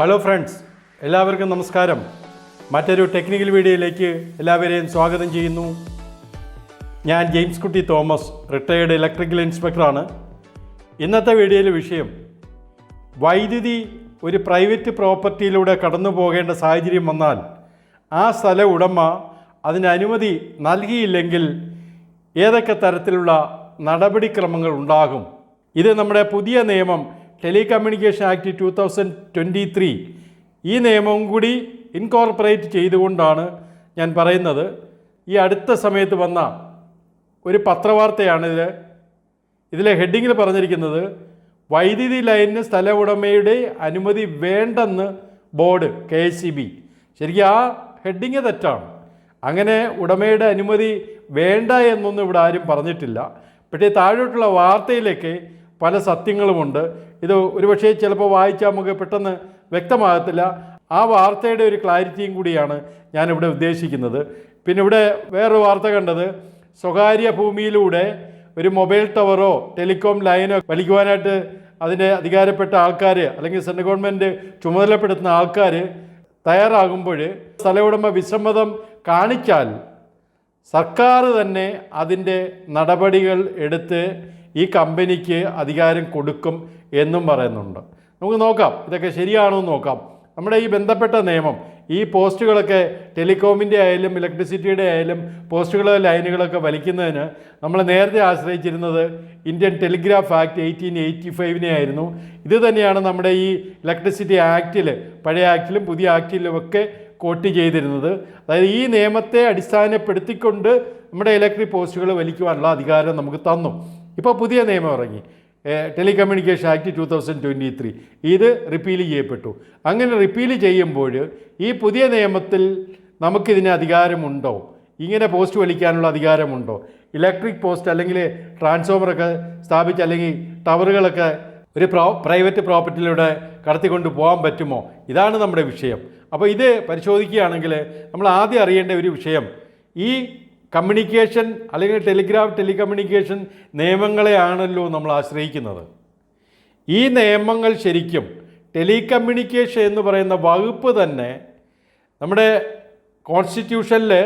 Hello friends എല്ലാവർക്കും നമസ്കാരം. മറ്റൊരു ടെക്നിക്കൽ വീഡിയോയിലേക്ക് എല്ലാവരെയും സ്വാഗതം ചെയ്യുന്നു. ഞാൻ ജെയിംസ് കുട്ടി തോമസ് റിട്ടയേർഡ് ഇലക്ട്രിക്കൽ ഇൻസ്പെക്ടറാണ് ഇന്നത്തെ വീഡിയോയിലെ വിഷയം വൈദ്യുതി ഒരു പ്രൈവറ്റ് പ്രോപ്പർട്ടിയിലൂടെ കടന്നു പോകേണ്ട സാഹചര്യം വന്നാൽ ആ സ്ഥല ഉടമ അതിന് അനുമതി നൽകിയില്ലെങ്കിൽ ഏതൊക്കെ തരത്തിലുള്ള നടപടിക്രമങ്ങൾ ഉണ്ടാകും? ഇത് നമ്മുടെ പുതിയ നിയമം telecommunication act two thousand twenty three ഈ നിയമവും കൂടി ഇൻകോർപ്പറേറ്റ് ചെയ്തുകൊണ്ടാണ് ഞാൻ പറയുന്നത്. ഈ അടുത്ത സമയത്ത് വന്ന ഒരു പത്രവാർത്തയാണിത് ഇതിലെ. ഹെഡിങ്ങിൽ പറഞ്ഞിരിക്കുന്നത് വൈദ്യുതി ലൈനിന് സ്ഥല ഉടമയുടെ അനുമതി വേണ്ടെന്ന് board K S C B. ശരിക്കും ആ ഹെഡിങ് തെറ്റാണ്. അങ്ങനെ ഉടമയുടെ അനുമതി വേണ്ട എന്നൊന്നും ഇവിടെ ആരും പറഞ്ഞിട്ടില്ല. പക്ഷേ താഴോട്ടുള്ള വാർത്തയിലേക്ക് പല സത്യങ്ങളുമുണ്ട്. ഇത് ഒരുപക്ഷേ ചിലപ്പോൾ വായിച്ചാൽ നമുക്ക് പെട്ടെന്ന് വ്യക്തമാകത്തില്ല. ആ വാർത്തയുടെ ഒരു ക്ലാരിറ്റിയും കൂടിയാണ് ഞാനിവിടെ ഉദ്ദേശിക്കുന്നത്. പിന്നെ ഇവിടെ വേറൊരു വാർത്ത കണ്ടത്. സ്വകാര്യ ഭൂമിയിലൂടെ ഒരു മൊബൈൽ ടവറോ ടെലികോം ലൈനോ വലിക്കുവാനായിട്ട് അതിന്റെ അധികാരപ്പെട്ട ആൾക്കാർ അല്ലെങ്കിൽ സെൻട്രൽ ഗവൺമെന്റ് ചുമതലപ്പെടുത്തുന്ന ആൾക്കാർ തയ്യാറാകുമ്പോൾ സ്ഥല ഉടമ വിസമ്മതം കാണിച്ചാൽ സർക്കാർ തന്നെ അതിന്റെ നടപടികൾ എടുത്ത് ഈ കമ്പനിക്ക് അധികാരം കൊടുക്കും എന്നും പറയുന്നുണ്ട്. നമുക്ക് നോക്കാം ഇതൊക്കെ ശരിയാണോ എന്ന് നോക്കാം. നമ്മുടെ ഈ ബന്ധപ്പെട്ട നിയമം ഈ പോസ്റ്റുകളൊക്കെ ടെലികോമിന്റെ ആയാലും ഇലക്ട്രിസിറ്റിയുടെ ആയാലും പോസ്റ്റുകളോ ലൈനുകളൊക്കെ വലിക്കുന്നതിന് നമ്മൾ നേരത്തെ ആശ്രയിച്ചിരുന്നത് Indian telegraph act eighteen eighty ഫൈവിനെ ആയിരുന്നു. ഇത് തന്നെയാണ് നമ്മുടെ ഈ ഇലക്ട്രിസിറ്റി ആക്റ്റിൽ പഴയ ആക്റ്റിലും പുതിയ ആക്റ്റിലും ഒക്കെ കോട്ട് ചെയ്തിരുന്നത്. അതായത് ഈ നിയമത്തെ അടിസ്ഥാനപ്പെടുത്തിക്കൊണ്ട് നമ്മുടെ ഇലക്ട്രിക് പോസ്റ്റുകൾ വലിക്കുവാനുള്ള അധികാരം നമുക്ക് തന്നു. ഇപ്പോൾ പുതിയ നിയമം ഇറങ്ങി. Telecommunication act two thousand twenty three. ഇത് റിപ്പീൽ ചെയ്യപ്പെട്ടു. അങ്ങനെ റിപ്പീൽ ചെയ്യുമ്പോൾ ഈ പുതിയ നിയമത്തിൽ നമുക്കിതിന് അധികാരമുണ്ടോ? ഇങ്ങനെ പോസ്റ്റ് വലിക്കാനുള്ള അധികാരമുണ്ടോ? ഇലക്ട്രിക് പോസ്റ്റ് അല്ലെങ്കിൽ ട്രാൻസ്ഫോമറൊക്കെ സ്ഥാപിച്ച് അല്ലെങ്കിൽ ടവറുകളൊക്കെ ഒരു പ്രോ പ്രൈവറ്റ് പ്രോപ്പർട്ടിയിലൂടെ കടത്തിക്കൊണ്ട് പോകാൻ പറ്റുമോ? ഇതാണ് നമ്മുടെ വിഷയം. അപ്പോൾ ഇത് പരിശോധിക്കുകയാണെങ്കിൽ നമ്മൾ ആദ്യം അറിയേണ്ട ഒരു വിഷയം. ഈ കമ്മ്യൂണിക്കേഷൻ അല്ലെങ്കിൽ ടെലിഗ്രാഫ് ടെലികമ്മ്യൂണിക്കേഷൻ നിയമങ്ങളെയാണല്ലോ നമ്മൾ ആശ്രയിക്കുന്നത്. ഈ നിയമങ്ങൾ ശരിക്കും ടെലികമ്മ്യൂണിക്കേഷൻ എന്ന് പറയുന്ന വകുപ്പ് തന്നെ നമ്മുടെ കോൺസ്റ്റിറ്റ്യൂഷനിലെ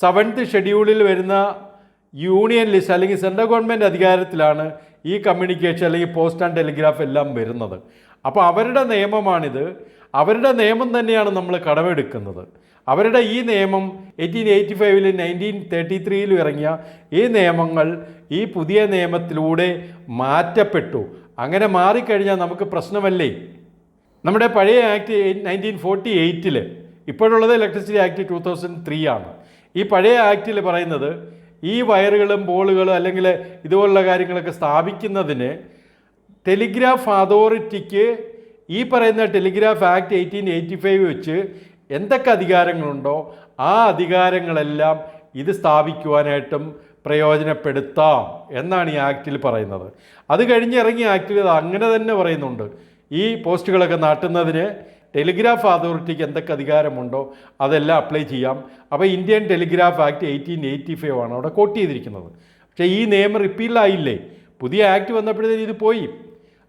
സെവൻത്ത് ഷെഡ്യൂളിൽ വരുന്ന യൂണിയൻ ലിസ്റ്റ് അല്ലെങ്കിൽ സെൻട്രൽ ഗവൺമെന്റ് അധികാരത്തിലാണ് ഈ കമ്മ്യൂണിക്കേഷൻ അല്ലെങ്കിൽ പോസ്റ്റ് ആൻഡ് ടെലിഗ്രാഫ് എല്ലാം വരുന്നത്. അപ്പോൾ അവരുടെ നിയമമാണിത്. അവരുടെ നിയമം തന്നെയാണ് നമ്മൾ കടമെടുക്കുന്നത്. അവരുടെ ഈ നിയമം എയ്റ്റീൻ എയ്റ്റി ഫൈവിൽ നയന്റീൻ തേർട്ടി ത്രീയിലും ഇറങ്ങിയ ഈ നിയമങ്ങൾ ഈ പുതിയ നിയമത്തിലൂടെ മാറ്റപ്പെട്ടു. അങ്ങനെ മാറിക്കഴിഞ്ഞാൽ നമുക്ക് പ്രശ്നമല്ലേ? നമ്മുടെ പഴയ ആക്ട് നയന്റീൻ ഫോർട്ടി എയ്റ്റിൽ ഇപ്പോഴുള്ളത് electricity act two thousand three ആണ്. ഈ പഴയ ആക്റ്റിൽ പറയുന്നത് ഈ വയറുകളും ബോളുകളും അല്ലെങ്കിൽ ഇതുപോലുള്ള കാര്യങ്ങളൊക്കെ സ്ഥാപിക്കുന്നതിന് ടെലിഗ്രാഫ് അതോറിറ്റിക്ക് ഈ പറയുന്ന telegraph act eighteen eighty five വെച്ച് എന്തൊക്കെ അധികാരങ്ങളുണ്ടോ ആ അധികാരങ്ങളെല്ലാം ഇത് സ്ഥാപിക്കുവാനായിട്ടും പ്രയോജനപ്പെടുത്താം എന്നാണ് ഈ ആക്റ്റിൽ പറയുന്നത്. അത് കഴിഞ്ഞ് ഇറങ്ങിയ ആക്റ്റിൽ അത് അങ്ങനെ തന്നെ പറയുന്നുണ്ട്. ഈ പോസ്റ്റുകളൊക്കെ നാട്ടുന്നതിന് ടെലിഗ്രാഫ് അതോറിറ്റിക്ക് എന്തൊക്കെ അധികാരമുണ്ടോ അതെല്ലാം അപ്ലൈ ചെയ്യാം. അപ്പോൾ Indian telegraph act eighteen eighty five ആണ് അവിടെ കോട്ട് ചെയ്തിരിക്കുന്നത്. പക്ഷേ ഈ നിയമം റിപ്പീലായില്ലേ? പുതിയ ആക്ട് വന്നപ്പോഴത്തേന് ഇത് പോയി.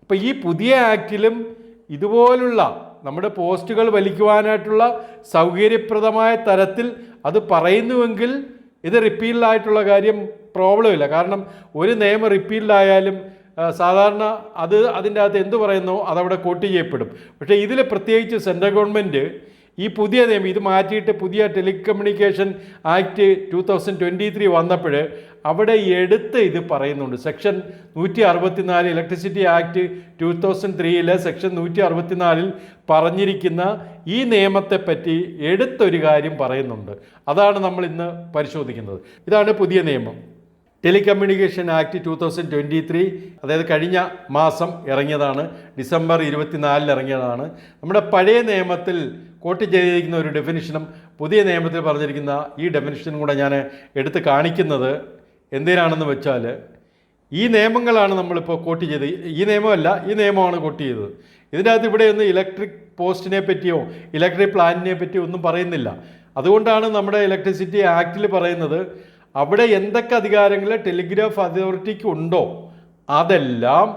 അപ്പോൾ ഈ പുതിയ ആക്റ്റിലും ഇതുപോലുള്ള നമ്മുടെ പോസ്റ്റുകൾ വലിക്കുവാനായിട്ടുള്ള സൗകര്യപ്രദമായ തരത്തിൽ അത് പറയുന്നുവെങ്കിൽ ഇത് റിപ്പീൽഡായിട്ടുള്ള കാര്യം പ്രോബ്ലം ഇല്ല കാരണം ഒരു നിയമം റിപ്പീൽഡായാലും സാധാരണ അത് അതിന്റെ അകത്ത് എന്ത് പറയുന്നോ അതവിടെ കോട്ട് ചെയ്യപ്പെടും. പക്ഷേ ഇതിൽ പ്രത്യേകിച്ച് സെൻട്രൽ ഗവൺമെന്റ് ഈ പുതിയ നിയമം ഇത് മാറ്റിയിട്ട് പുതിയ telecommunication act two thousand twenty three വന്നപ്പോൾ അവിടെ എടുത്ത് ഇത് പറയുന്നുണ്ട്. സെക്ഷൻ നൂറ്റി അറുപത്തിനാല് ഇലക്ട്രിസിറ്റി ആക്ട് ടു തൗസൻഡ് ത്രീയിലെ സെക്ഷൻ നൂറ്റി അറുപത്തിനാലിൽ പറഞ്ഞിരിക്കുന്ന ഈ നിയമത്തെപ്പറ്റി എടുത്തൊരു കാര്യം പറയുന്നുണ്ട്. അതാണ് നമ്മൾ ഇന്ന് പരിശോധിക്കുന്നത്. ഇതാണ് പുതിയ നിയമം. Telecommunication act two thousand twenty three അതായത് കഴിഞ്ഞ മാസം ഇറങ്ങിയതാണ്. ഡിസംബർ ഇരുപത്തിനാലിൽ ഇറങ്ങിയതാണ്. നമ്മുടെ പഴയ നിയമത്തിൽ കോട്ട് ചെയ്തിരിക്കുന്ന ഒരു ഡെഫിനിഷനും പുതിയ നിയമത്തിൽ പറഞ്ഞിരിക്കുന്ന ഈ ഡെഫിനിഷനും കൂടെ ഞാൻ എടുത്ത് കാണിക്കുന്നത് എന്തിനാണെന്ന് വെച്ചാൽ ഈ നിയമങ്ങളാണ് നമ്മളിപ്പോൾ കോട്ട് ചെയ്ത് ഈ നിയമമല്ല ഈ നിയമമാണ് കോട്ട് ചെയ്തത്. ഇതിന്റെ അകത്ത് ഇവിടെ ഒന്നും ഇലക്ട്രിക് പോസ്റ്റിനെ പറ്റിയോ ഇലക്ട്രിക് പ്ലാന്റിനെ പറ്റിയോ ഒന്നും പറയുന്നില്ല. അതുകൊണ്ടാണ് നമ്മുടെ ഇലക്ട്രിസിറ്റി ആക്റ്റിൽ പറയുന്നത് അവിടെ എന്തൊക്കെ അധികാരങ്ങൾ ടെലിഗ്രാഫ് അതോറിറ്റിക്ക് ഉണ്ടോ അതെല്ലാം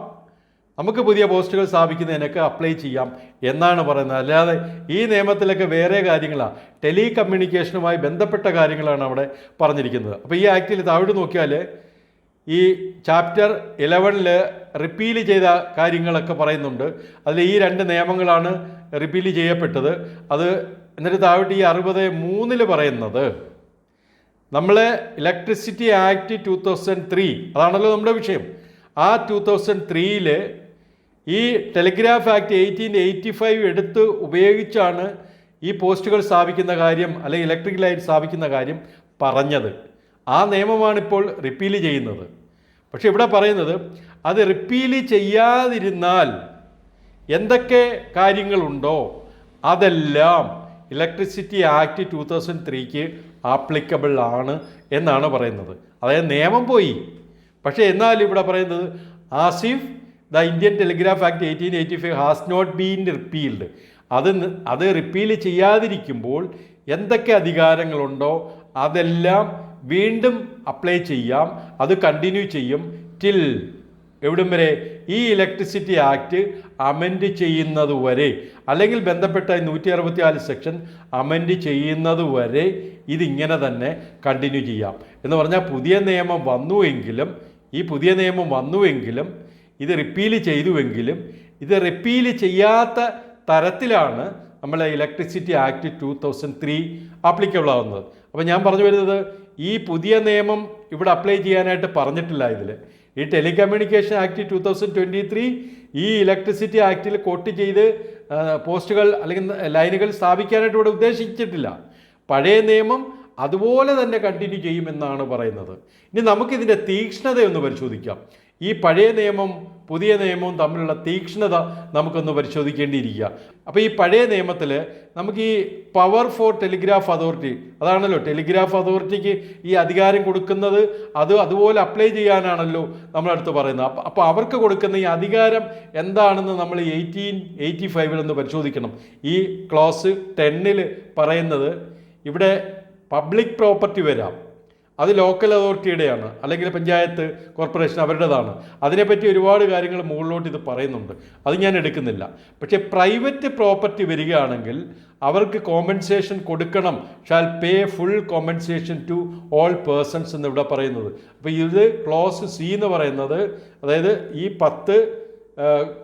നമുക്ക് പുതിയ പോസ്റ്റുകൾ സ്ഥാപിക്കുന്നതിനൊക്കെ അപ്ലൈ ചെയ്യാം എന്നാണ് പറയുന്നത്. അല്ലാതെ ഈ നിയമത്തിലൊക്കെ വേറെ കാര്യങ്ങളാണ് ടെലി കമ്മ്യൂണിക്കേഷനുമായി ബന്ധപ്പെട്ട കാര്യങ്ങളാണ് അവിടെ പറഞ്ഞിരിക്കുന്നത്. അപ്പോൾ ഈ ആക്ടിൽ താഴോട്ട് നോക്കിയാൽ ഈ ചാപ്റ്റർ ഇലവനിൽ റിപ്പീൽ ചെയ്ത കാര്യങ്ങളൊക്കെ പറയുന്നുണ്ട്. അതിൽ ഈ രണ്ട് നിയമങ്ങളാണ് റിപ്പീൽ ചെയ്യപ്പെട്ടത്. അത് എന്നിട്ട് താഴോട്ട് ഈ അറുപത് മൂന്നിൽ പറയുന്നത്. നമ്മൾ electricity act two thousand three അതാണല്ലോ നമ്മുടെ വിഷയം. ആ ടു തൗസൻഡ് ത്രീയിൽ ഈ telegraph act eighteen eighty five എടുത്ത് ഉപയോഗിച്ചാണ് ഈ പോസ്റ്റുകൾ സ്ഥാപിക്കുന്ന കാര്യം അല്ലെങ്കിൽ ഇലക്ട്രിക് ലൈൻ സ്ഥാപിക്കുന്ന കാര്യം പറഞ്ഞത്. ആ നിയമമാണിപ്പോൾ റിപ്പീൽ ചെയ്യുന്നത്. പക്ഷെ ഇവിടെ പറയുന്നത് അത് റിപ്പീൽ ചെയ്യാതിരുന്നാൽ എന്തൊക്കെ കാര്യങ്ങളുണ്ടോ അതെല്ലാം ഇലക്ട്രിസിറ്റി ആക്ട് ടു തൗസൻഡ് ത്രീക്ക് ആപ്ലിക്കബിൾ ആണ് എന്നാണ് പറയുന്നത്. അതായത് നിയമം പോയി. പക്ഷേ എന്നാൽ ഇവിടെ പറയുന്നത് as if the Indian telegraph act eighteen eighty five has not been repealed അത് അത് റിപ്പീൽ ചെയ്യാതിരിക്കുമ്പോൾ എന്തൊക്കെ അധികാരങ്ങളുണ്ടോ അതെല്ലാം വീണ്ടും അപ്ലൈ ചെയ്യാം. അത് കണ്ടിന്യൂ ചെയ്യും ടിൽ എവിടം വരെ? ഈ ഇലക്ട്രിസിറ്റി ആക്ട് അമെൻഡ് ചെയ്യുന്നത് വരെ. അല്ലെങ്കിൽ ബന്ധപ്പെട്ട നൂറ്റി അറുപത്തിനാല് സെക്ഷൻ അമെൻഡ് ചെയ്യുന്നത് വരെ ഇതിങ്ങനെ തന്നെ കണ്ടിന്യൂ ചെയ്യാം. എന്ന് പറഞ്ഞാൽ പുതിയ നിയമം വന്നുവെങ്കിലും ഈ പുതിയ നിയമം വന്നുവെങ്കിലും ഇത് റിപ്പീൽ ചെയ്തുവെങ്കിലും ഇത് റിപ്പീൽ ചെയ്യാത്ത തരത്തിലാണ് നമ്മളെ electricity act two thousand three applicable ആവുന്നത്. അപ്പോൾ ഞാൻ പറഞ്ഞു വരുന്നത് ഈ പുതിയ നിയമം ഇവിടെ അപ്ലൈ ചെയ്യാനായിട്ട് പറഞ്ഞിട്ടില്ല ഇതിൽ ഈ telecommunication act two thousand twenty three ഈ ഇലക്ട്രിസിറ്റി ആക്റ്റിൽ കോട്ട് ചെയ്ത് പോസ്റ്റുകൾ അല്ലെങ്കിൽ ലൈനുകൾ സ്ഥാപിക്കാനായിട്ട് ഇവിടെ ഉദ്ദേശിച്ചിട്ടില്ല. പഴയ നിയമം അതുപോലെ തന്നെ കണ്ടിന്യൂ ചെയ്യുമെന്നാണ് പറയുന്നത്. ഇനി നമുക്കിതിന്റെ തീക്ഷ്ണതയൊന്ന് പരിശോധിക്കാം. ഈ പഴയ നിയമം പുതിയ നിയമവും തമ്മിലുള്ള തീക്ഷ്ണത നമുക്കൊന്ന് പരിശോധിക്കേണ്ടിയിരിക്കുക. അപ്പോൾ ഈ പഴയ നിയമത്തിൽ നമുക്ക് ഈ പവർ ഫോർ ടെലിഗ്രാഫ് അതോറിറ്റി അതാണല്ലോ ടെലിഗ്രാഫ് അതോറിറ്റിക്ക് ഈ അധികാരം കൊടുക്കുന്നത് അത് അതുപോലെ അപ്ലൈ ചെയ്യാനാണല്ലോ നമ്മളടുത്ത് പറയുന്നത്. അപ്പോൾ അവർക്ക് കൊടുക്കുന്ന ഈ അധികാരം എന്താണെന്ന് നമ്മൾ എയ്റ്റീൻ എയ്റ്റി ഫൈവിൽ ഒന്ന് പരിശോധിക്കണം. ഈ ക്ലോസ് ടെന്നിൽ പറയുന്നത് ഇവിടെ പബ്ലിക് പ്രോപ്പർട്ടി വരാം. അത് ലോക്കൽ അതോറിറ്റിയുടെയാണ് അല്ലെങ്കിൽ പഞ്ചായത്ത് കോർപ്പറേഷൻ അവരുടേതാണ്. അതിനെപ്പറ്റി ഒരുപാട് കാര്യങ്ങൾ മുകളിലോട്ട് ഇത് പറയുന്നുണ്ട്. അത് ഞാൻ എടുക്കുന്നില്ല. പക്ഷേ പ്രൈവറ്റ് പ്രോപ്പർട്ടി വരികയാണെങ്കിൽ അവർക്ക് കോമ്പൻസേഷൻ കൊടുക്കണം. Shall pay full compensation to all persons എന്ന് ഇവിടെ പറയുന്നത്. അപ്പോൾ ഇത് ക്ലോസ് സി എന്ന് പറയുന്നത് അതായത് ഈ പത്ത്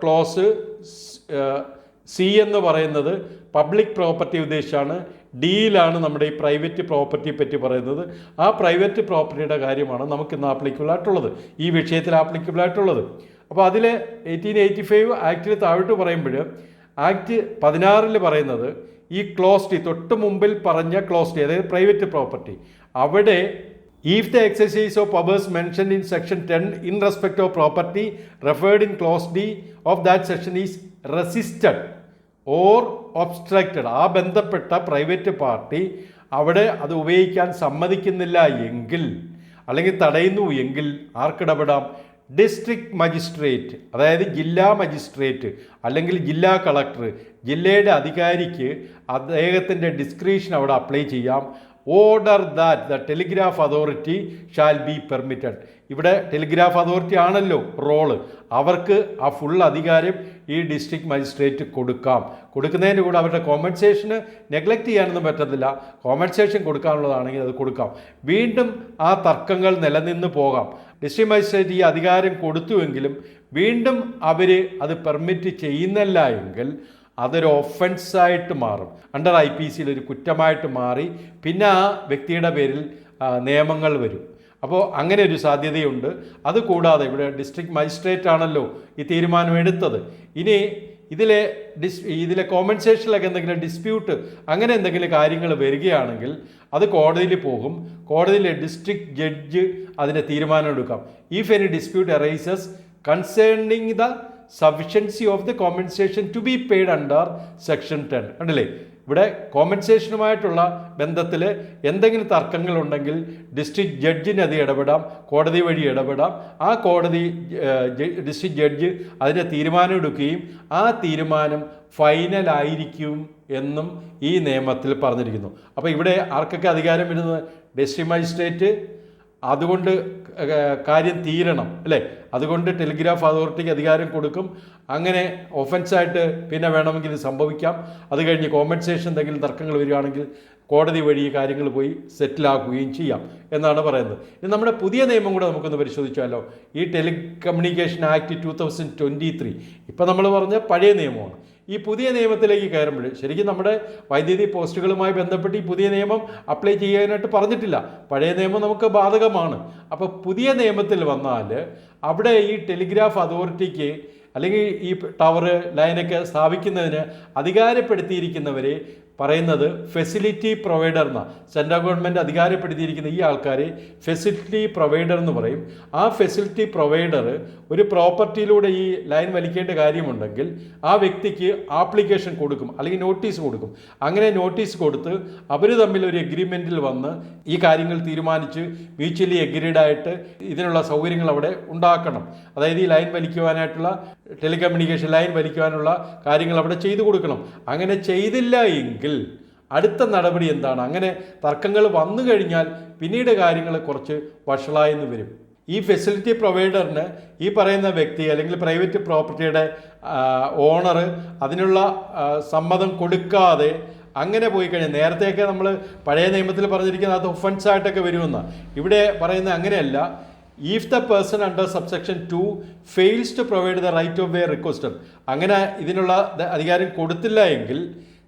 ക്ലോസ് സി എന്ന് പറയുന്നത് പബ്ലിക് പ്രോപ്പർട്ടി ഉദ്ദേശിച്ചാണ്. ഡിയിലാണ് നമ്മുടെ ഈ പ്രൈവറ്റ് പ്രോപ്പർട്ടിയെ പറ്റി പറയുന്നത്. ആ പ്രൈവറ്റ് പ്രോപ്പർട്ടിയുടെ കാര്യമാണ് നമുക്ക് ഇന്ന് ആപ്ലിക്കബിൾ ആയിട്ടുള്ളത്. ഈ വിഷയത്തിൽ ആപ്ലിക്കബിൾ ആയിട്ടുള്ളത്. അപ്പോൾ അതിൽ എയ്റ്റീൻ എയ്റ്റി ഫൈവ് ആക്ടിൽ താഴോട്ട് പറയുമ്പോൾ ആക്ട് പതിനാറിൽ പറയുന്നത് ഈ ക്ലോസ്റ്റി തൊട്ട് മുമ്പിൽ പറഞ്ഞ ക്ലോസ്റ്റി അതായത് പ്രൈവറ്റ് പ്രോപ്പർട്ടി അവിടെ If the exercise of powers mentioned in section 10 in respect of property referred in clause D of that section is resisted or obstructed. ആ ബന്ധപ്പെട്ട പ്രൈവറ്റ് പാർട്ടി അവിടെ അത് ഉപയോഗിക്കാൻ സമ്മതിക്കുന്നില്ല എങ്കിൽ അല്ലെങ്കിൽ തടയുന്നു എങ്കിൽ ആർക്കിടപെടാം? ഡിസ്ട്രിക്ട് മജിസ്ട്രേറ്റ് അതായത് ജില്ലാ മജിസ്ട്രേറ്റ് അല്ലെങ്കിൽ ജില്ലാ കളക്ടർ ജില്ലയുടെ അധികാരിക്ക് അദ്ദേഹത്തിന്റെ ഡിസ്ക്രിപ്ഷൻ അവിടെ അപ്ലൈ ചെയ്യാം. Order that the telegraph authority shall be permitted ഇവിടെ ടെലിഗ്രാഫ് അതോറിറ്റി ആണല്ലോ റോൾ അവർക്ക് ആ ഫുൾ അധികാരം ഈ ഡിസ്ട്രിക്ട് മജിസ്ട്രേറ്റ് കൊടുക്കാം. കൊടുക്കുന്നതിന്റെ കൂടെ അവരുടെ കോമ്പൻസേഷന് നെഗ്ലക്റ്റ് ചെയ്യാനൊന്നും പറ്റത്തില്ല. കോമ്പൻസേഷൻ കൊടുക്കാനുള്ളതാണെങ്കിൽ അത് കൊടുക്കാം. വീണ്ടും ആ തർക്കങ്ങൾ നിലനിന്ന് പോകാം. ഡിസ്ട്രിക്ട് മജിസ്ട്രേറ്റ് ഈ അധികാരം കൊടുത്തുവെങ്കിലും വീണ്ടും അവർ അത് പെർമിറ്റ് ചെയ്യുന്നില്ല എങ്കിൽ അതൊരു ഒഫൻസായിട്ട് മാറും. അണ്ടർ ഐ പി സിയിൽ ഒരു കുറ്റമായിട്ട് മാറി പിന്നെ ആ വ്യക്തിയുടെ പേരിൽ നിയമങ്ങൾ വരും. അപ്പോൾ അങ്ങനെ ഒരു സാധ്യതയുണ്ട്. അതുകൂടാതെ ഇവിടെ ഡിസ്ട്രിക്ട് മജിസ്ട്രേറ്റ് ആണല്ലോ ഈ തീരുമാനം എടുത്തത്. ഇനി ഇതിലെ ഡിസ് ഇതിലെ കോമ്പൻസേഷനിലൊക്കെ എന്തെങ്കിലും ഡിസ്പ്യൂട്ട് അങ്ങനെ എന്തെങ്കിലും കാര്യങ്ങൾ വരികയാണെങ്കിൽ അത് കോടതിയിൽ പോകും. കോടതിയിലെ ഡിസ്ട്രിക്ട് ജഡ്ജ് അതിന്റെ തീരുമാനം എടുക്കാം. If any dispute arises concerning the sufficiency of the compensation to be paid under section ten കണ്ടില്ലേ? ഇവിടെ കോമ്പൻസേഷനുമായിട്ടുള്ള ബന്ധത്തിൽ എന്തെങ്കിലും തർക്കങ്ങളുണ്ടെങ്കിൽ ഡിസ്ട്രിക്ട് ജഡ്ജിന് അത് ഇടപെടാം കോടതി വഴി ഇടപെടാം. ആ കോടതി ഡിസ്ട്രിക്ട് ജഡ്ജ് അതിന്റെ തീരുമാനം എടുക്കുകയും ആ തീരുമാനം ഫൈനലായിരിക്കും എന്നും ഈ നിയമത്തിൽ പറഞ്ഞിരിക്കുന്നു. അപ്പോൾ ഇവിടെ ആർക്കൊക്കെ അധികാരം വരുന്നത്? ഡിസ്ട്രിക്ട് മജിസ്ട്രേറ്റ് അതുകൊണ്ട് കാര്യം തീരണം അല്ലേ? അതുകൊണ്ട് ടെലിഗ്രാഫ് അതോറിറ്റിക്ക് അധികാരം കൊടുക്കും. അങ്ങനെ ഒഫൻസായിട്ട് പിന്നെ വേണമെങ്കിൽ സംഭവിക്കാം. അത് കഴിഞ്ഞ് കോമ്പൻസേഷൻ എന്തെങ്കിലും തർക്കങ്ങൾ വരികയാണെങ്കിൽ കോടതി വഴി കാര്യങ്ങൾ പോയി സെറ്റിലാക്കുകയും ചെയ്യാം എന്നാണ് പറയുന്നത്. ഇനി നമ്മുടെ പുതിയ നിയമം കൂടെ നമുക്കൊന്ന് പരിശോധിച്ചാലോ? ഈ telecommunication act two thousand twenty three ഇപ്പം നമ്മൾ പറഞ്ഞ പഴയ നിയമമാണ്. ഈ പുതിയ നിയമത്തിലേക്ക് കയറുമ്പോൾ ശരിക്കും നമ്മുടെ വൈദ്യുതി പോസ്റ്റുകളുമായി ബന്ധപ്പെട്ട് ഈ പുതിയ നിയമം അപ്ലൈ ചെയ്യാനായിട്ട് പറഞ്ഞിട്ടില്ല. പഴയ നിയമം നമുക്ക് ബാധകമാണ്. അപ്പോൾ പുതിയ നിയമത്തിൽ വന്നാൽ അവിടെ ഈ ടെലിഗ്രാഫ് അതോറിറ്റിക്ക് അല്ലെങ്കിൽ ഈ ടവർ ലൈനൊക്കെ സ്ഥാപിക്കുന്നതിന് അധികാരപ്പെടുത്തിയിരിക്കുന്നവരെ പറയുന്നത് ഫെസിലിറ്റി പ്രൊവൈഡർ എന്ന. സെൻട്രൽ ഗവൺമെന്റ് അധികാരപ്പെടുത്തിയിരിക്കുന്ന ഈ ആൾക്കാരെ ഫെസിലിറ്റി പ്രൊവൈഡർ എന്ന് പറയും. ആ ഫെസിലിറ്റി പ്രൊവൈഡർ ഒരു പ്രോപ്പർട്ടിയിലൂടെ ഈ ലൈൻ വലിക്കേണ്ട കാര്യമുണ്ടെങ്കിൽ ആ വ്യക്തിക്ക് ആപ്ലിക്കേഷൻ കൊടുക്കും അല്ലെങ്കിൽ നോട്ടീസ് കൊടുക്കും. അങ്ങനെ നോട്ടീസ് കൊടുത്ത് അവർ തമ്മിൽ ഒരു എഗ്രിമെന്റിൽ വന്ന് ഈ കാര്യങ്ങൾ തീരുമാനിച്ച് മ്യൂച്വലി എഗ്രീഡ് ആയിട്ട് ഇതിനുള്ള സൗകര്യങ്ങൾ അവിടെ ഉണ്ടാക്കണം. അതായത് ഈ ലൈൻ വലിക്കുവാനായിട്ടുള്ള ടെലികമ്മ്യൂണിക്കേഷൻ ലൈൻ വലിക്കുവാനുള്ള കാര്യങ്ങൾ അവിടെ ചെയ്തു കൊടുക്കണം. അങ്ങനെ ചെയ്തില്ല എങ്കിൽ അടുത്ത നടപടി എന്താണ്? അങ്ങനെ തർക്കങ്ങൾ വന്നു കഴിഞ്ഞാൽ പിന്നീട് കാര്യങ്ങൾ കുറച്ച് വഷളായെന്ന് വരും. ഈ ഫെസിലിറ്റി പ്രൊവൈഡറിന് ഈ പറയുന്ന വ്യക്തി അല്ലെങ്കിൽ പ്രൈവറ്റ് പ്രോപ്പർട്ടിയുടെ ഓണർ അതിനുള്ള സമ്മതം കൊടുക്കാതെ അങ്ങനെ പോയി കഴിഞ്ഞാൽ നേരത്തെയൊക്കെ നമ്മൾ പഴയ നിയമത്തിൽ പറഞ്ഞിരിക്കുന്നത് അത് ഒഫൻസ് ആയിട്ടൊക്കെ വരുമെന്ന്. ഇവിടെ പറയുന്നത് അങ്ങനെയല്ല. If the person under subsection two fails to provide the right of way requester അങ്ങനെ ഇതിനുള്ള അധികാരം കൊടുത്തില്ല എങ്കിൽ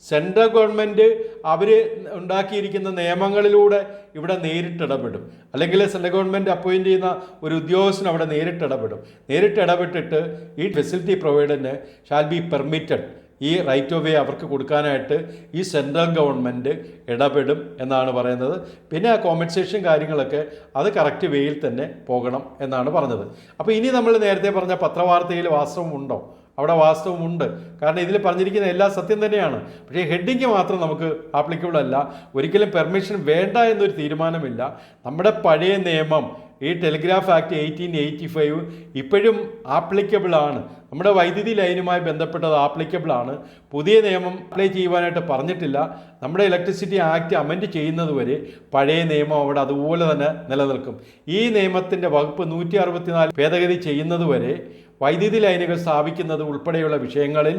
സെൻട്രൽ ഗവൺമെന്റ് അവർ ഉണ്ടാക്കിയിരിക്കുന്ന നിയമങ്ങളിലൂടെ ഇവിടെ നേരിട്ടിടപെടും അല്ലെങ്കിൽ സെൻട്രൽ ഗവൺമെന്റ് അപ്പോയിന്റ് ചെയ്യുന്ന ഒരു ഉദ്യോഗസ്ഥൻ അവിടെ നേരിട്ടിടപെടും നേരിട്ട് ഇടപെട്ടിട്ട് ഈ ഫെസിലിറ്റി പ്രൊവൈഡറിന് ഷാൽ ബി പെർമിറ്റഡ് ഈ റൈറ്റ് ഓഫ് വേ അവർക്ക് കൊടുക്കാനായിട്ട് ഈ സെൻട്രൽ ഗവൺമെന്റ് ഇടപെടും എന്നാണ് പറയുന്നത്. പിന്നെ ആ കോമ്പൻസേഷൻ കാര്യങ്ങളൊക്കെ അത് കറക്റ്റ് വേയിൽ തന്നെ പോകണം എന്നാണ് പറഞ്ഞത്. അപ്പോൾ ഇനി നമ്മൾ നേരത്തെ പറഞ്ഞ പത്രവാർത്തയിൽ വാസ്തവമുണ്ടോ അവിടെ വാസ്തവമുണ്ട് കാരണം ഇതിൽ പറഞ്ഞിരിക്കുന്ന എല്ലാ സത്യം തന്നെയാണ്. പക്ഷേ ഹെഡിങ് മാത്രം നമുക്ക് ആപ്ലിക്കബിൾ അല്ല. ഒരിക്കലും പെർമിഷൻ വേണ്ട എന്നൊരു തീരുമാനമില്ല. നമ്മുടെ പഴയ നിയമം ഈ telegraph act eighteen eighty five ഇപ്പോഴും ആപ്ലിക്കബിൾ ആണ്. നമ്മുടെ വൈദ്യുതി ലൈനുമായി ബന്ധപ്പെട്ടത് ആപ്ലിക്കബിൾ ആണ്. പുതിയ നിയമം അപ്ലൈ ചെയ്യുവാനായിട്ട് പറഞ്ഞിട്ടില്ല. നമ്മുടെ ഇലക്ട്രിസിറ്റി ആക്ട് അമെൻഡ് ചെയ്യുന്നത് വരെ പഴയ നിയമം അവിടെ അതുപോലെ തന്നെ നിലനിൽക്കും. ഈ നിയമത്തിന്റെ വകുപ്പ് നൂറ്റി അറുപത്തിനാല് ഭേദഗതി ചെയ്യുന്നത് വരെ വൈദ്യുതി ലൈനുകൾ സ്ഥാപിക്കുന്നത് ഉൾപ്പെടെയുള്ള വിഷയങ്ങളിൽ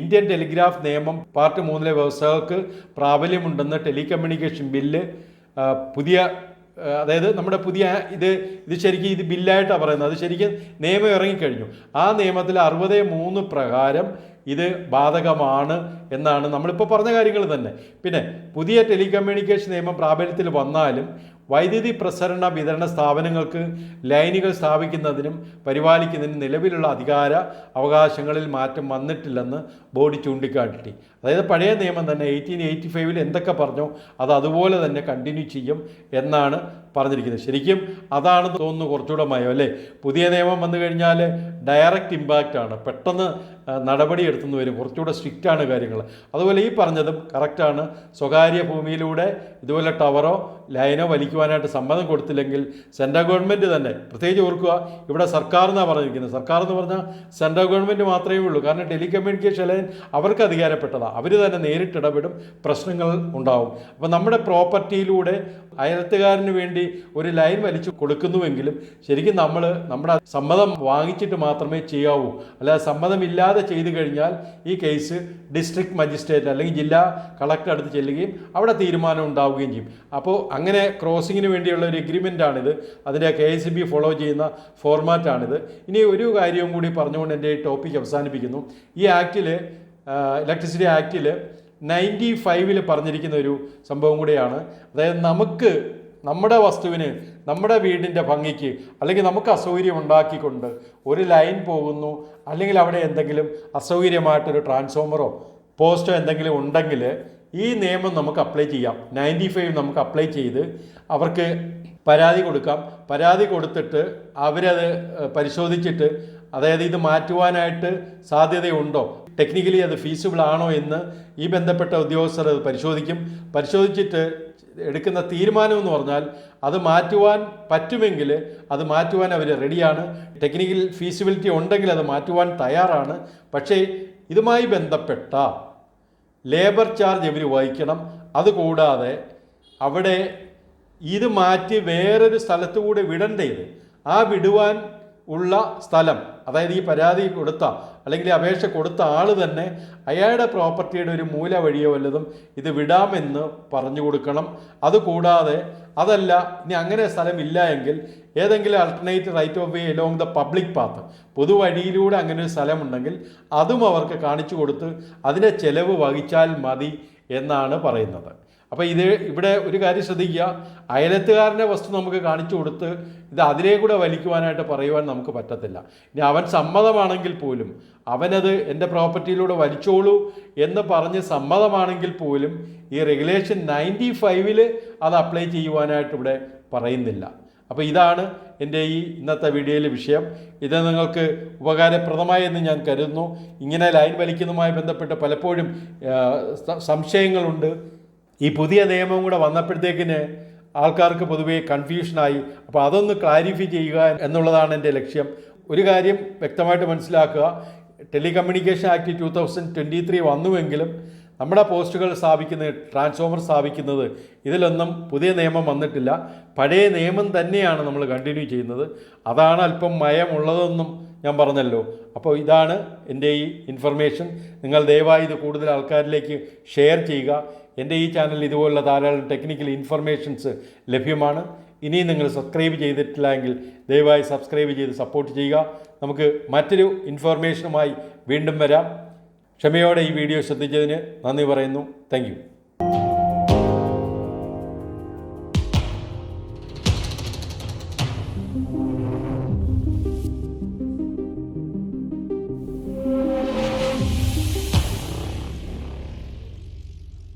ഇന്ത്യൻ ടെലിഗ്രാഫ് നിയമം പാർട്ട് മൂന്നിലെ വ്യവസ്ഥകൾക്ക് പ്രാബല്യമുണ്ടെന്ന് ടെലികമ്മ്യൂണിക്കേഷൻ ബില്ല് പുതിയ അതായത് നമ്മുടെ പുതിയ ഇത് ഇത് ശരിക്കും ഇത് ബില്ലായിട്ടാണ് പറയുന്നത്. അത് ശരിക്കും നിയമം ഇറങ്ങിക്കഴിഞ്ഞു. ആ നിയമത്തിൽ അറുപത് മൂന്ന് പ്രകാരം ഇത് ബാധകമാണ് എന്നാണ് നമ്മളിപ്പോൾ പറഞ്ഞ കാര്യങ്ങൾ തന്നെ. പിന്നെ പുതിയ ടെലികമ്മ്യൂണിക്കേഷൻ നിയമം പ്രാബല്യത്തിൽ വന്നാലും വൈദ്യുതി പ്രസരണ വിതരണ സ്ഥാപനങ്ങൾക്ക് ലൈനുകൾ സ്ഥാപിക്കുന്നതിനും പരിപാലിക്കുന്നതിനും നിലവിലുള്ള അധികാര അവകാശങ്ങളിൽ മാറ്റം വന്നിട്ടില്ലെന്ന് ബോർഡ് ചൂണ്ടിക്കാട്ടി അതായത് പഴയ നിയമം തന്നെ എയ്റ്റീൻ എയ്റ്റി ഫൈവിൽ എന്തൊക്കെ പറഞ്ഞോ അത് അതുപോലെ തന്നെ കണ്ടിന്യൂ ചെയ്യും എന്നാണ് പറഞ്ഞിരിക്കുന്നത്. ശരിക്കും അതാണ് തോന്നുന്നു കുറച്ചുകൂടെ മയം അല്ലേ? പുതിയ നിയമം വന്നു കഴിഞ്ഞാൽ ഡയറക്റ്റ് ഇമ്പാക്റ്റ് ആണ്. പെട്ടെന്ന് നടപടി എടുത്തുനിന്ന് വരും. കുറച്ചുകൂടെ ആണ് കാര്യങ്ങൾ അതുപോലെ ഈ പറഞ്ഞതും കറക്റ്റാണ് സ്വകാര്യ ഭൂമിയിലൂടെ ഇതുപോലെ ടവറോ ലൈനോ വലിക്കുവാനായിട്ട് സമ്മതം കൊടുത്തില്ലെങ്കിൽ സെൻട്രൽ ഗവൺമെന്റ് തന്നെ പ്രത്യേകിച്ച് ഓർക്കുക ഇവിടെ സർക്കാർ എന്നാണ് പറഞ്ഞിരിക്കുന്നത്. സർക്കാർ എന്ന് പറഞ്ഞാൽ സെൻട്രൽ ഗവൺമെന്റ് മാത്രമേ ഉള്ളൂ. കാരണം ടെലികമ്മ്യൂണിക്കേഷൻ ലൈൻ അവർക്ക് അധികാരപ്പെട്ടതാണ് അവർ തന്നെ നേരിട്ടിടപെടും പ്രശ്നങ്ങൾ ഉണ്ടാവും. അപ്പോൾ നമ്മുടെ പ്രോപ്പർട്ടിയിലൂടെ അയലത്തുകാരന് വേണ്ടി ഒരു ലൈൻ വലിച്ചു കൊടുക്കുന്നുവെങ്കിലും ശരിക്കും നമ്മൾ നമ്മുടെ സമ്മതം വാങ്ങിച്ചിട്ട് മാത്രമേ ചെയ്യാവൂ. അല്ലാതെ സമ്മതമില്ലാതെ ചെയ്തു കഴിഞ്ഞാൽ ഈ കേസ് ഡിസ്ട്രിക്ട് മജിസ്ട്രേറ്റ് അല്ലെങ്കിൽ ജില്ലാ കളക്ടർ അടുത്ത് ചെല്ലുകയും അവിടെ തീരുമാനം ഉണ്ടാവുകയും ചെയ്യും. അപ്പോൾ അങ്ങനെ ക്രോസിങ്ങിന് വേണ്ടിയുള്ള ഒരു എഗ്രിമെന്റാണിത് അതിന്റെ കെ എസ് ബി ഫോളോ ചെയ്യുന്ന ഫോർമാറ്റാണിത്. ഇനി ഒരു കാര്യവും കൂടി പറഞ്ഞുകൊണ്ട് എന്റെ ടോപ്പിക് അവസാനിപ്പിക്കുന്നു. ഈ ആക്റ്റിൽ ഇലക്ട്രിസിറ്റി ആക്റ്റിൽ നയന്റി ഫൈവിൽ പറഞ്ഞിരിക്കുന്ന ഒരു സംഭവം കൂടിയാണ്. അതായത് നമുക്ക് നമ്മുടെ വസ്തുവിന് നമ്മുടെ വീടിന്റെ ഭംഗിക്ക് അല്ലെങ്കിൽ നമുക്ക് അസൗകര്യം ഉണ്ടാക്കിക്കൊണ്ട് ഒരു ലൈൻ പോകുന്നു അല്ലെങ്കിൽ അവിടെ എന്തെങ്കിലും അസൗകര്യമായിട്ടൊരു ട്രാൻസ്ഫോമറോ പോസ്റ്റോ എന്തെങ്കിലും ഉണ്ടെങ്കിൽ ഈ നിയമം നമുക്ക് അപ്ലൈ ചെയ്യാം. നയന്റി ഫൈവ് നമുക്ക് അപ്ലൈ ചെയ്ത് അവർക്ക് പരാതി കൊടുക്കാം. പരാതി കൊടുത്തിട്ട് അവരത് പരിശോധിച്ചിട്ട് അതായത് ഇത് മാറ്റുവാനായിട്ട് സാധ്യതയുണ്ടോ? ടെക്നിക്കലി അത് ഫീസിബിൾ ആണോ എന്ന് ഈ ബന്ധപ്പെട്ട ഉദ്യോഗസ്ഥർ അത് പരിശോധിക്കും. പരിശോധിച്ചിട്ട് എടുക്കുന്ന തീരുമാനം എന്ന് പറഞ്ഞാൽ അത് മാറ്റുവാൻ പറ്റുമെങ്കിൽ അത് മാറ്റുവാൻ അവർ റെഡിയാണ്. ടെക്നിക്കൽ ഫീസിബിലിറ്റി ഉണ്ടെങ്കിൽ അത് മാറ്റുവാൻ തയ്യാറാണ്. പക്ഷേ ഇതുമായി ബന്ധപ്പെട്ട ലേബർ ചാർജ് ഇവർ വഹിക്കണം. അതുകൂടാതെ അവിടെ ഇത് മാറ്റി വേറൊരു സ്ഥലത്തു കൂടെ വിടേണ്ടത് ആ വിടുവാൻ ഉള്ള സ്ഥലം അതായത് ഈ പരാതി കൊടുത്ത അല്ലെങ്കിൽ അപേക്ഷ കൊടുത്ത ആൾ തന്നെ അയാളുടെ പ്രോപ്പർട്ടിയുടെ ഒരു മൂല വഴിയോ വല്ലതും ഇത് വിടാമെന്ന് പറഞ്ഞു കൊടുക്കണം. അതുകൂടാതെ അതല്ല ഇനി അങ്ങനെ സ്ഥലമില്ല എങ്കിൽ ഏതെങ്കിലും alternate right of way along the public path പൊതുവഴിയിലൂടെ അങ്ങനെ ഒരു സ്ഥലമുണ്ടെങ്കിൽ അതും അവർക്ക് കാണിച്ചു കൊടുത്ത് അതിന്റെ ചെലവ് വഹിച്ചാൽ മതി എന്നാണ് പറയുന്നത്. അപ്പോൾ ഇത് ഇവിടെ ഒരു കാര്യം ശ്രദ്ധിക്കുക. അയലത്തുകാരന്റെ വസ്തു നമുക്ക് കാണിച്ചു കൊടുത്ത് ഇത് അതിലേ കൂടെ വലിക്കുവാനായിട്ട് പറയുവാൻ നമുക്ക് പറ്റത്തില്ല. ഇനി അവൻ സമ്മതമാണെങ്കിൽ പോലും അവനത് എന്റെ പ്രോപ്പർട്ടിയിലൂടെ വലിച്ചോളൂ എന്ന് പറഞ്ഞ് സമ്മതമാണെങ്കിൽ പോലും ഈ റെഗുലേഷൻ നയന്റി ഫൈവിൽ അത് അപ്ലൈ ചെയ്യുവാനായിട്ട് ഇവിടെ പറയുന്നില്ല. അപ്പോൾ ഇതാണ് എന്റെ ഈ ഇന്നത്തെ വീഡിയോയിലെ വിഷയം. ഇത് നിങ്ങൾക്ക് ഉപകാരപ്രദമായി എന്ന് ഞാൻ കരുതുന്നു. ഇങ്ങനെ ലൈൻ വലിക്കുന്നതുമായി ബന്ധപ്പെട്ട് പലപ്പോഴും സംശയങ്ങളുണ്ട്. ഈ പുതിയ നിയമം കൂടെ വന്നപ്പോഴത്തേക്കിന് ആൾക്കാർക്ക് പൊതുവേ കൺഫ്യൂഷനായി അപ്പോൾ അതൊന്ന് ക്ലാരിഫൈ ചെയ്യുക എന്നുള്ളതാണ് എന്റെ ലക്ഷ്യം. ഒരു കാര്യം വ്യക്തമായിട്ട് മനസ്സിലാക്കുക. Telecommunication act two thousand twenty three വന്നുവെങ്കിലും നമ്മുടെ പോസ്റ്റുകൾ സ്ഥാപിക്കുന്നത് ട്രാൻസ്ഫോമർ സ്ഥാപിക്കുന്നത് ഇതിലൊന്നും പുതിയ നിയമം വന്നിട്ടില്ല. പഴയ നിയമം തന്നെയാണ് നമ്മൾ കണ്ടിന്യൂ ചെയ്യുന്നത്. അതാണ് അല്പം മയമുള്ളതെന്നും ഞാൻ പറഞ്ഞല്ലോ. അപ്പോൾ ഇതാണ് എന്റെ ഈ ഇൻഫർമേഷൻ നിങ്ങൾ ദയവായി ഇത് കൂടുതൽ ആൾക്കാരിലേക്ക് ഷെയർ ചെയ്യുക. എന്റെ ഈ ചാനലിൽ ഇതുപോലുള്ള ധാരാളം ടെക്നിക്കൽ ഇൻഫർമേഷൻസ് ലഭ്യമാണ്. ഇനിയും നിങ്ങൾ സബ്സ്ക്രൈബ് ചെയ്തിട്ടില്ല എങ്കിൽ ദയവായി സബ്സ്ക്രൈബ് ചെയ്ത് സപ്പോർട്ട് ചെയ്യുക. നമുക്ക് മറ്റൊരു ഇൻഫർമേഷനുമായി വീണ്ടും വരാം. ക്ഷമയോടെ ഈ വീഡിയോ ശ്രദ്ധിച്ചതിന് നന്ദി പറയുന്നു. താങ്ക്